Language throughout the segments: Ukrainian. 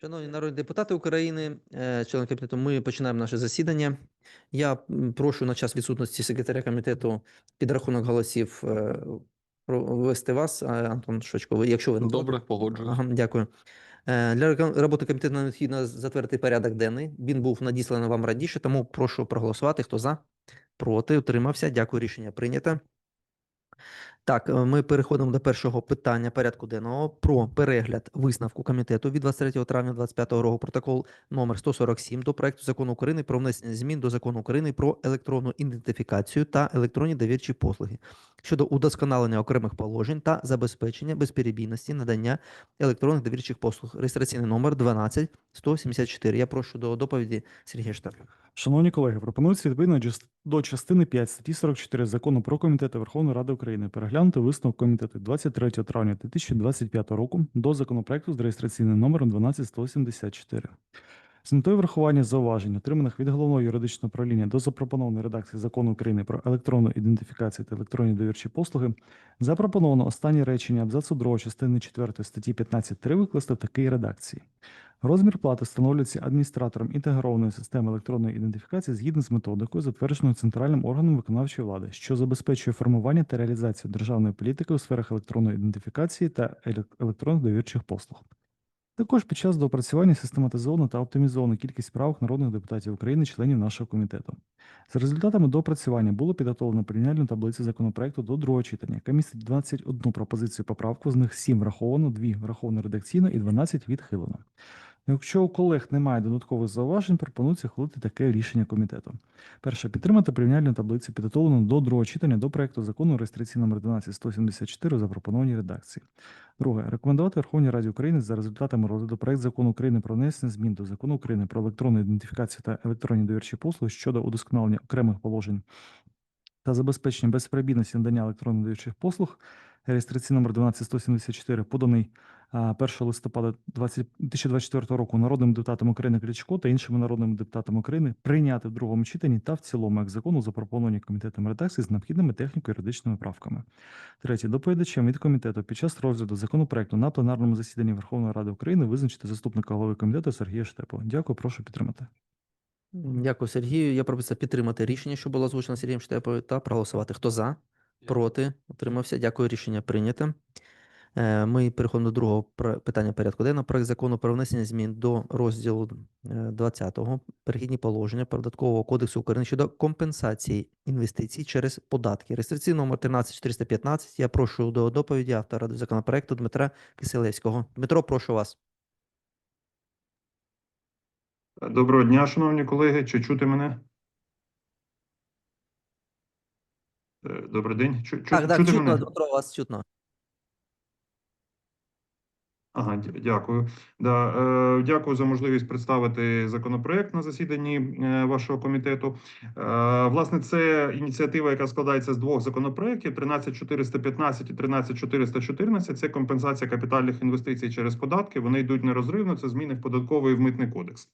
Шановні народні депутати України, е, члени комітету, ми починаємо наше засідання. Я прошу на час відсутності секретаря комітету підрахунок голосів е, провести вас, Антон Шочко. Якщо ви. Добре, погоджуюсь. Ага, дякую. Е, Для роботи комітету необхідно затвердити порядок денний. Він був надісланий вам раніше, тому прошу проголосувати. Хто за? Проти, утримався. Дякую, рішення прийнято. Так, е, ми переходимо до першого питання порядку денного про перегляд висновку комітету від 23 травня 2025 року протокол номер 147 до проекту закону України про внесення змін до закону України про електронну ідентифікацію та електронні довірчі послуги щодо удосконалення окремих положень та забезпечення безперебійності надання електронних довірчих послуг. Реєстраційний номер 12174. Я прошу до доповіді Сергія Штарка. Шановні колеги, пропонується відповідно до частини 5 статті 44 Закону про комітети Верховної Ради України переглянути висновок комітету 23 травня 2025 року до законопроекту з реєстраційним номером 12174. З метою врахування зауважень, отриманих від головного юридичного управління до запропонованої редакції закону України про електронну ідентифікацію та електронні довірчі послуги, запропоновано останнє речення абзацу 2 частини 4 статті 15.3 викласти в такій редакції. Розмір плати встановлюється адміністратором інтегрованої системи електронної ідентифікації згідно з методикою, затвердженою центральним органом виконавчої влади, що забезпечує формування та реалізацію державної політики у сферах електронної ідентифікації та електронних довірчих послуг. Також під час доопрацювання систематизовано та оптимізовано кількість правок народних депутатів України, членів нашого комітету. За результатами доопрацювання було підготовлено порівняльну таблицю законопроекту до другого читання, яка містить 21 пропозицію поправку, з них 7 враховано, 2 враховано редакційно і 12 відхилено. Якщо у колег немає додаткових зауважень, пропонується ухвалити таке рішення комітету. Перше, підтримати порівняльну таблицю, підготовлену до другого читання до проекту закону реєстраційний номер 12174 у запропонованій редакції. Друге, рекомендувати Верховній Раді України за результатами розгляду проект закону України про внесення змін до закону України про електронну ідентифікацію та електронні довірчі послуги щодо удосконалення окремих положень та забезпечення безперебійності надання електронних довірчих послуг, реєстраційний номер 12174, поданий а, 1 листопада 20 2024 року народним депутатом України Кличко та іншими народними депутатами України прийняти в другому читанні та в цілому як закону запропоновані комітетом редакції з необхідними техніко-юридичними правками. Третє, доповідачем від комітету під час розгляду законопроекту на пленарному засіданні Верховної Ради України визначити заступника голови комітету Сергія Штепова. Дякую, прошу підтримати. Дякую, Сергію. Я прописав підтримати рішення, що було озвучено Сергієм Штеповою, та проголосувати. Хто за? Проти? Утримався. Дякую. Рішення прийнято. Е, Ми переходимо до другого питання порядку денного. Проект закону про внесення змін до розділу е, 20 перехідні положення Податкового кодексу України щодо компенсації інвестицій через податки. Реєстраційний номер 13415. Я прошу до доповіді автора законопроекту Дмитра Киселевського. Дмитро, прошу вас. Доброго дня, шановні колеги. Чи чути мене? Е, Добрий день. Чу- чу- Так, так, чути чутно, мене? Дмитро, вас чутно. Ага, дякую. Да, е, дякую за можливість представити законопроект на засіданні е, вашого комітету. Е, власне, це ініціатива, яка складається з двох законопроєктів: 13415 і 13414. Це компенсація капітальних інвестицій через податки. Вони йдуть нерозривно. Це зміни в податковий і в митний кодекс.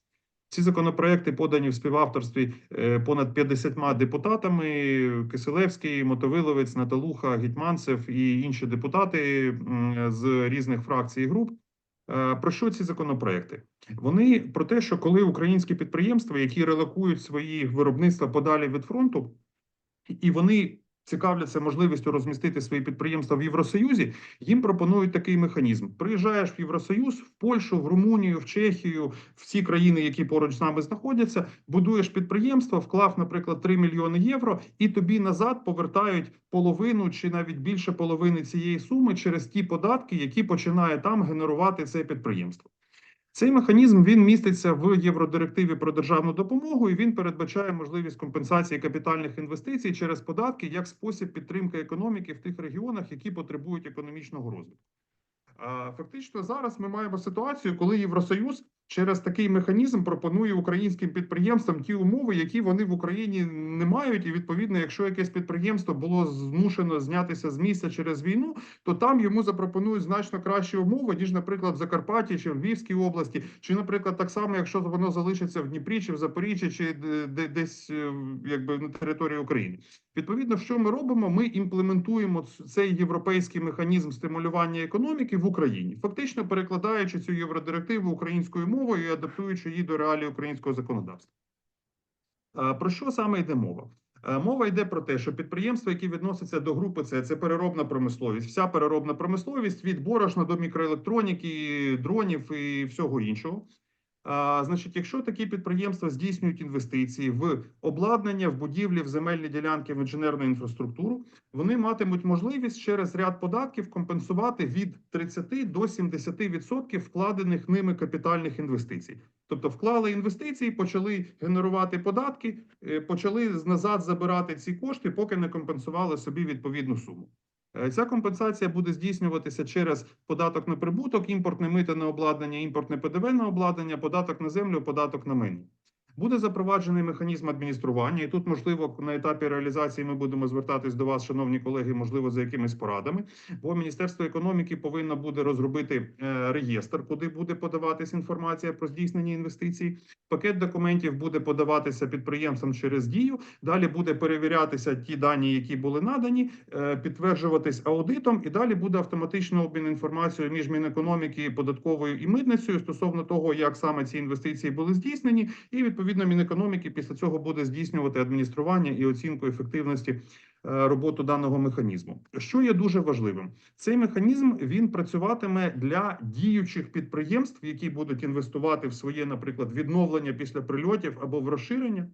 Ці законопроекти подані в співавторстві е, понад 50 депутатами: Киселевський, Мотовиловець, Наталуха, Гетьманцев і інші депутати з різних фракцій і груп. Е, Про що ці законопроекти? Вони про те, що коли українські підприємства, які релокують свої виробництва подалі від фронту, і вони цікавляться можливістю розмістити свої підприємства в Євросоюзі, їм пропонують такий механізм: приїжджаєш в Євросоюз, в Польщу, в Румунію, в Чехію, в ці країни, які поруч з нами знаходяться, будуєш підприємство, вклав, наприклад, 3 мільйони євро, і тобі назад повертають половину чи навіть більше половини цієї суми через ті податки, які починає там генерувати це підприємство. Цей механізм він міститься в Євродирективі про державну допомогу, і він передбачає можливість компенсації капітальних інвестицій через податки як спосіб підтримки економіки в тих регіонах, які потребують економічного розвитку. Фактично, зараз ми маємо ситуацію, коли Євросоюз через такий механізм пропонує українським підприємствам ті умови, які вони в Україні не мають. І відповідно, якщо якесь підприємство було змушено знятися з місця через війну, то там йому запропонують значно кращі умови, ніж, наприклад, в Закарпатті чи в Львівській області, чи, наприклад, так само, якщо воно залишиться в Дніпрі, чи в Запоріжжі, чи де- де- десь е, якби на території України. Відповідно, що ми робимо? Ми імплементуємо цей європейський механізм стимулювання економіки в Україні, фактично перекладаючи цю євродирективу українською мовою і адаптуючи її до реалій українського законодавства. Е, Про що саме йде мова? Е, Мова йде про те, що підприємства, які відносяться до групи С, це переробна промисловість, вся переробна промисловість від борошна до мікроелектроніки, дронів і всього іншого. А, значить, якщо такі підприємства здійснюють інвестиції в обладнання, в будівлі, в земельні ділянки, в інженерну інфраструктуру, вони матимуть можливість через ряд податків компенсувати від 30 до 70% вкладених ними капітальних інвестицій. Тобто вклали інвестиції, почали генерувати податки, е, почали назад забирати ці кошти, поки не компенсували собі відповідну суму. Е, Ця компенсація буде здійснюватися через податок на прибуток, імпортне мито на обладнання, імпортне ПДВ на обладнання, податок на землю, податок на майно. Буде запроваджений механізм адміністрування, і тут, можливо, на етапі реалізації ми будемо звертатись до вас, шановні колеги, можливо, за якимись порадами. Бо Міністерство економіки повинно буде розробити е, реєстр, куди буде подаватись інформація про здійснені інвестиції. Пакет документів буде подаватися підприємствам через дію. Далі буде перевірятися ті дані, які були надані, е, підтверджуватись аудитом, і далі буде автоматично обмін інформацією між Мінекономіки, податковою і митницею стосовно того, як саме ці інвестиції були здійснені, і відповідно Мінекономіки після цього буде здійснювати адміністрування і оцінку ефективності роботу роботи даного механізму. Що є дуже важливим, цей механізм він працюватиме для діючих підприємств, які будуть інвестувати в своє, наприклад, відновлення після прильотів або в розширення.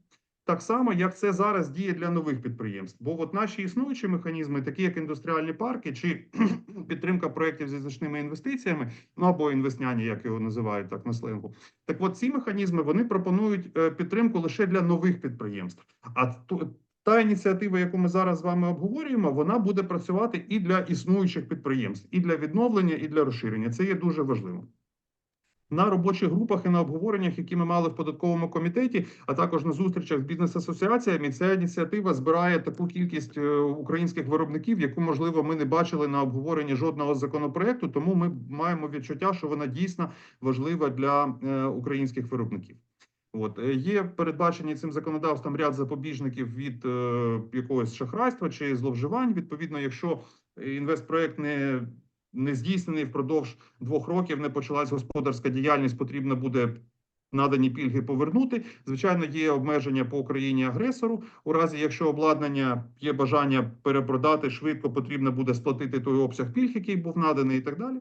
Так само, як це зараз діє для нових підприємств, бо от наші існуючі механізми, такі як індустріальні парки чи підтримка проєктів зі значними інвестиціями, ну або інвестняні, як його називають так на сленгу. Так, от ці механізми вони пропонують е, підтримку лише для нових підприємств. А ту- та ініціатива, яку ми зараз з вами обговорюємо, вона буде працювати і для існуючих підприємств, і для відновлення, і для розширення. Це є дуже важливо. На робочих групах і на обговореннях, які ми мали в податковому комітеті, а також на зустрічах з бізнес-асоціаціями, ця ініціатива збирає таку кількість е, українських виробників, яку можливо ми не бачили на обговоренні жодного законопроекту. Тому ми маємо відчуття, що вона дійсно важлива для е, українських виробників. От е, є передбачені цим законодавством ряд запобіжників від е, якогось шахрайства чи зловживань. Відповідно, якщо інвестпроект не не здійснений впродовж двох років, не почалась господарська діяльність, потрібно буде надані пільги повернути. Звичайно, є обмеження по Україні агресору. У разі, якщо обладнання є бажання перепродати швидко, потрібно буде сплатити той обсяг пільг, який був наданий, і так далі.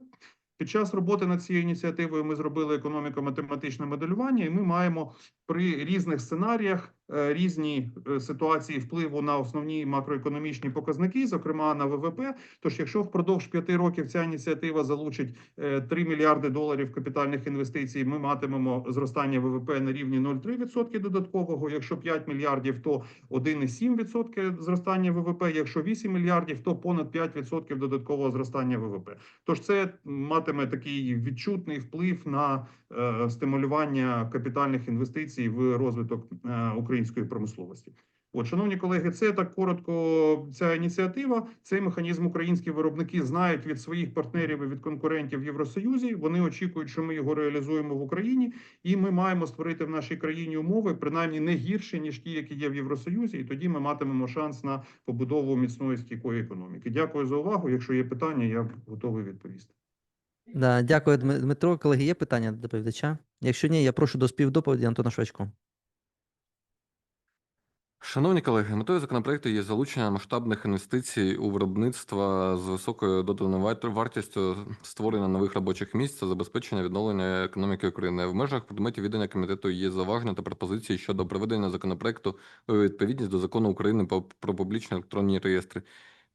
Під час роботи над цією ініціативою ми зробили економіко-математичне моделювання, і ми маємо при різних сценаріях різні е, ситуації впливу на основні макроекономічні показники, зокрема на ВВП. Тож, якщо впродовж п'яти років ця ініціатива залучить е, 3 мільярди доларів капітальних інвестицій, ми матимемо зростання ВВП на рівні 0,3% додаткового. Якщо 5 мільярдів, то 1,7% зростання ВВП. Якщо 8 мільярдів, то понад 5% додаткового зростання ВВП. Тож це матиме такий відчутний вплив на е, стимулювання капітальних інвестицій в розвиток е, української промисловості. От, шановні колеги, це так коротко. Ця ініціатива, цей механізм українські виробники знають від своїх партнерів і від конкурентів в Євросоюзі. Вони очікують, що ми його реалізуємо в Україні, і ми маємо створити в нашій країні умови, принаймні не гірші ніж ті, які є в Євросоюзі, і тоді ми матимемо шанс на побудову міцної стійкої економіки. Дякую за увагу. Якщо є питання, я готовий відповісти. Да, дякую, Дмитро. Колеги, є питання до доповідача? Якщо ні, я прошу до співдоповіді Антона Швачко. Шановні колеги, метою законопроекту є залучення масштабних інвестицій у виробництво з високою доданою вартістю створення нових робочих місць та забезпечення відновлення економіки України. В межах предметів віддання комітету є зауваження та пропозиції щодо приведення законопроекту у відповідність до закону України про публічні електронні реєстри.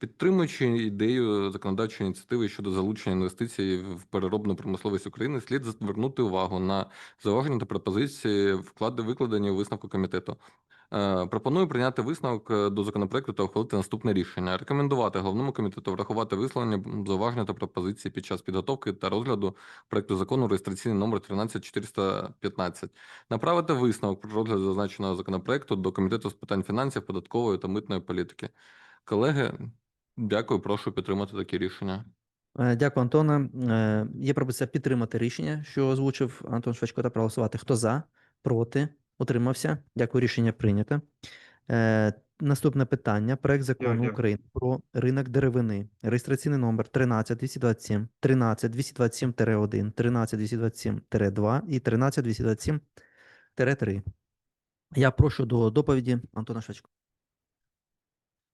Підтримуючи ідею законодавчої ініціативи щодо залучення інвестицій в переробну промисловість України, слід звернути увагу на зауваження та пропозиції вклади викладені у висновку комітету. Е, Пропоную прийняти висновок е, до законопроекту та ухвалити наступне рішення. Рекомендувати головному комітету врахувати висловлення зауваження та пропозиції під час підготовки та розгляду проекту закону реєстраційний номер 13415. Направити висновок про розгляд зазначеного законопроекту до комітету з питань фінансів, податкової та митної політики. Колеги, дякую, прошу підтримати такі рішення. Е, Дякую, Антоне. Е, Є пропозиція підтримати рішення, що озвучив Антон Швачко, та проголосувати. Хто за, проти, утримався. Дякую, рішення прийнято. Е, Наступне питання. Проект закону Дякую. України про ринок деревини. Реєстраційний номер 13227, 13227-1, 13227-2 і 13227-3. Я прошу до доповіді Антона Швачко.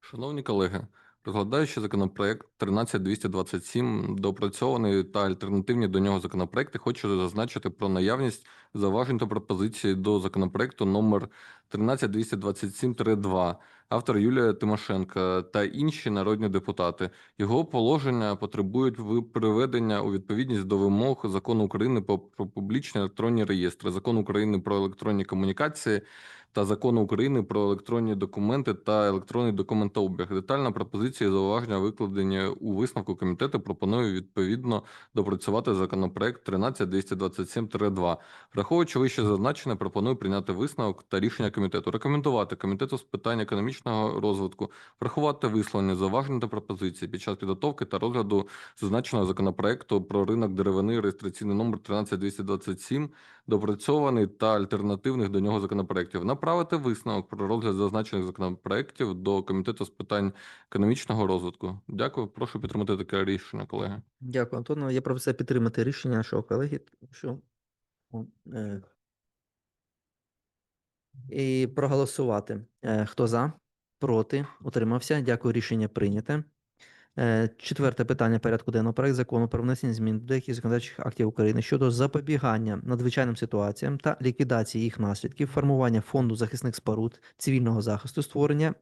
Шановні колеги, розглядаючи законопроект 13227, доопрацьований та альтернативні до нього законопроекти, хочу зазначити про наявність зауважень та пропозицій до законопроекту номер 13227-2, автор Юлія Тимошенко та інші народні депутати. Його положення потребують приведення у відповідність до вимог Закону України про, публічні електронні реєстри, Закону України про електронні комунікації та Закону України про електронні документи та електронний документообіг. Детальна пропозиція і зауваження викладені у висновку комітету. Пропоную відповідно допрацювати законопроект 13227-2. Враховуючи вище зазначене, пропоную прийняти висновок та рішення комітету. Рекомендувати комітету з питань економічного розвитку врахувати висловлені зауваження та пропозиції під час підготовки та розгляду зазначеного законопроекту про ринок деревини реєстраційний номер 13227 допрацьований та альтернативних до нього законопроєктів. Направити висновок про розгляд зазначених законопроєктів до комітету з питань економічного розвитку. Дякую. Прошу підтримати таке рішення, колеги. Дякую, Антону. Я пропозиція підтримати рішення нашого колеги, що е, і проголосувати. Е, Хто за? Проти? Утримався? Дякую. Рішення прийняте. Е, Четверте питання порядку денного. Проект закону про внесення змін до деяких законодавчих актів України щодо запобігання надзвичайним ситуаціям та ліквідації їх наслідків, формування фонду захисних споруд, цивільного захисту, створення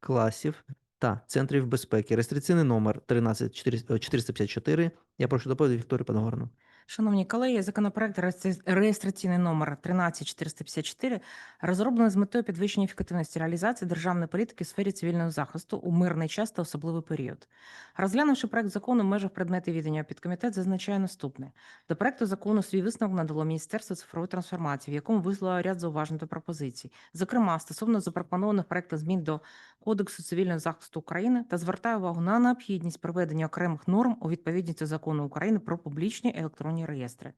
класів та центрів безпеки. Реєстраційний номер 13454. Я прошу доповідати Вікторію Паногорну. Шановні колеги, законопроект реєстраційний номер 13454 розроблений з метою підвищення ефективності реалізації державної політики в сфері цивільного захисту у мирний час та особливий період. Розглянувши проект закону в межах предметів відання, підкомітет зазначає наступне: до проекту закону свій висновок надало Міністерство цифрової трансформації, в якому висловило ряд зауважень та пропозицій, зокрема стосовно запропонованих проектом змін до Кодексу цивільного захисту України та звертає увагу на необхідність приведення окремих норм у відповідність до закону України про публічні електронні реєстри.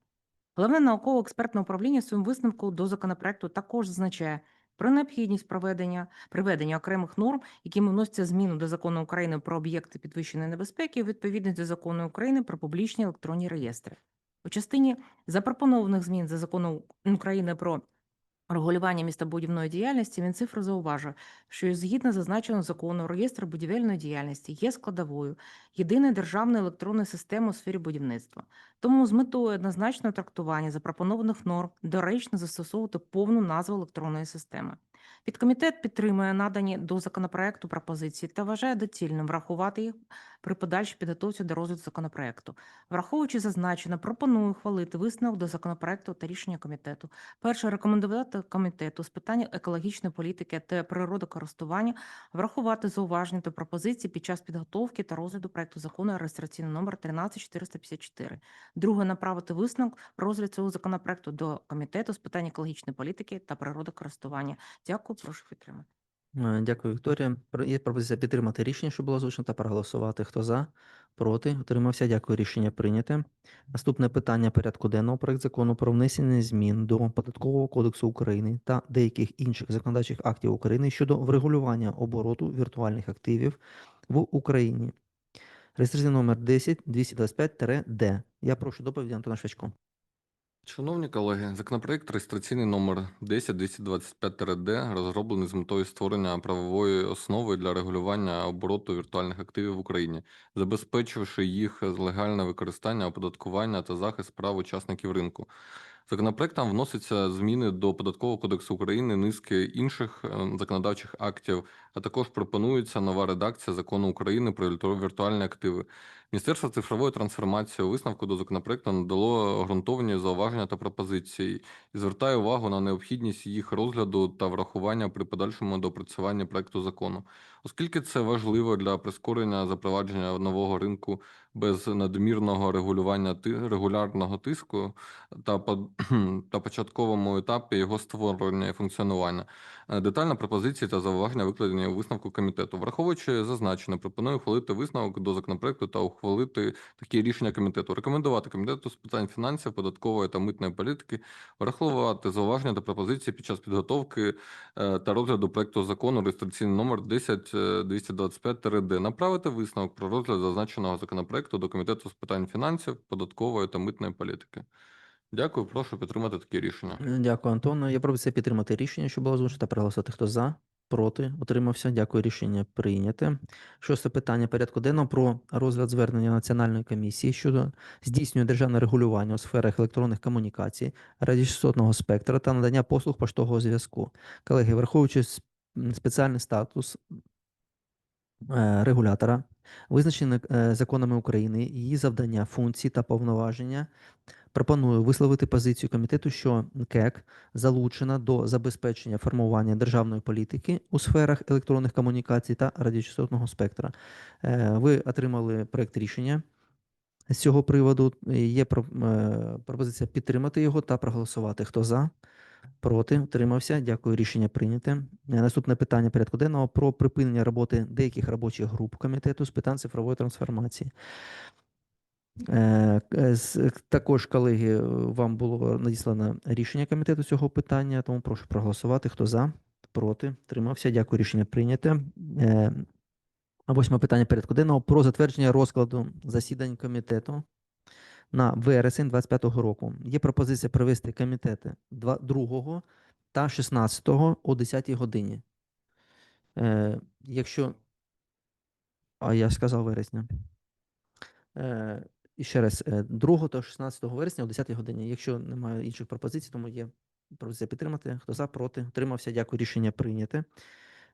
Головне науково-експертне управління в своєму висновку до законопроекту також зазначає про необхідність проведення приведення окремих норм, якими вносяться зміни до закону України про об'єкти підвищеної небезпеки відповідно до закону України про публічні електронні реєстри. У частині запропонованих змін за законом України про регулювання містобудівної діяльності Мінцифри зауважує, що згідно зазначеного закону реєстр будівельної діяльності є складовою єдиної державної електронної системи у сфері будівництва. Тому з метою однозначного трактування запропонованих норм доречно застосовувати повну назву електронної системи. Підкомітет підтримує надані до законопроекту пропозиції та вважає доцільним врахувати їх при подальшій підготовці до розгляду законопроекту. Враховуючи зазначене, пропоную ухвалити висновок до законопроекту та рішення комітету. Перше рекомендувати комітету з питань екологічної політики та природокористування врахувати зауваження та пропозиції під час підготовки та розгляду проекту закону реєстраційний номер 13454. Друге направити висновок розгляд цього законопроекту до комітету з питань екологічної політики та природокористування. Дякую, прошу підтримати. Е, Дякую, Вікторія. Є пропозиція підтримати рішення, що було озвучено, та проголосувати. Хто за? Проти? Утримався? Дякую. Рішення прийняте. Наступне питання порядку денного. Проект закону про внесення змін до Податкового кодексу України та деяких інших законодавчих актів України щодо врегулювання обороту віртуальних активів в Україні. Реєстраційний номер 10225-д. Я прошу доповіді Антона Швачко. Шановні колеги, законопроект реєстраційний номер 10225-д розроблений з метою створення правової основи для регулювання обороту віртуальних активів в Україні, забезпечивши їх легальне використання, оподаткування та захист прав учасників ринку. Законопроектом вносяться зміни до Податкового кодексу України, низки інших е, законодавчих актів, а також пропонується нова редакція закону України про віртуальні активи. Міністерство цифрової трансформації у висновку до законопроекту надало ґрунтовні зауваження та пропозиції і звертає увагу на необхідність їх розгляду та врахування при подальшому доопрацюванні проекту закону, оскільки це важливо для прискорення запровадження нового ринку без надмірного регулювання ти- регулярного тиску та та початковому етапі його створення і функціонування. Е, Детальна пропозиції та зауваження викладені у висновку комітету. Враховуючи зазначене, пропоную ухвалити висновок до законопроекту та ухвалити ухвалити такі рішення комітету. Рекомендувати комітету з питань фінансів, податкової та митної політики враховувати зауваження та пропозиції під час підготовки е, та розгляду проекту закону реєстраційний номер 10225-д. Направити висновок про розгляд зазначеного законопроекту до комітету з питань фінансів, податкової та митної політики. Дякую, прошу підтримати такі рішення. Е, Дякую, Антону. Я пропозиція підтримати рішення, що було озвучено, та проголосувати. Хто за? Проти? Утримався. Дякую. Рішення прийняте. Шосте питання порядку денного про розгляд звернення Національної комісії щодо здійснює державне регулювання у сферах електронних комунікацій, радіочастотного спектра та надання послуг поштового зв'язку. Колеги, враховуючи спеціальний статус е, регулятора, визначений е, законами України, її завдання, функції та повноваження, пропоную висловити позицію комітету, що КЕК залучена до забезпечення формування державної політики у сферах електронних комунікацій та радіочастотного спектра. Е, Ви отримали проект рішення з цього приводу. Є е, пропозиція підтримати його та проголосувати. Хто за? Проти, утримався. Дякую. Рішення прийняте. Е, Наступне питання порядку денного про припинення роботи деяких робочих груп комітету з питань цифрової трансформації. Е, з- к- Також, колеги, е, вам було надіслано рішення комітету цього питання, тому прошу проголосувати. Хто за? Проти? Тримався. Дякую. Рішення прийняте. Е, Восьме питання порядку денного про затвердження розкладу засідань комітету на вересень 25-го року. Є пропозиція провести комітети 2 та 16 о 10 годині. Е, Якщо. А я сказав вересня. Е, І ще раз, е, 2 та 16 вересня о 10 годині. Якщо немає інших пропозицій, тому є пропозиція підтримати. Хто за, проти, утримався. Дякую. Рішення прийняте.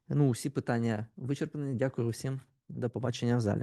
Ну, всі питання вичерпані. Дякую всім. До побачення в залі.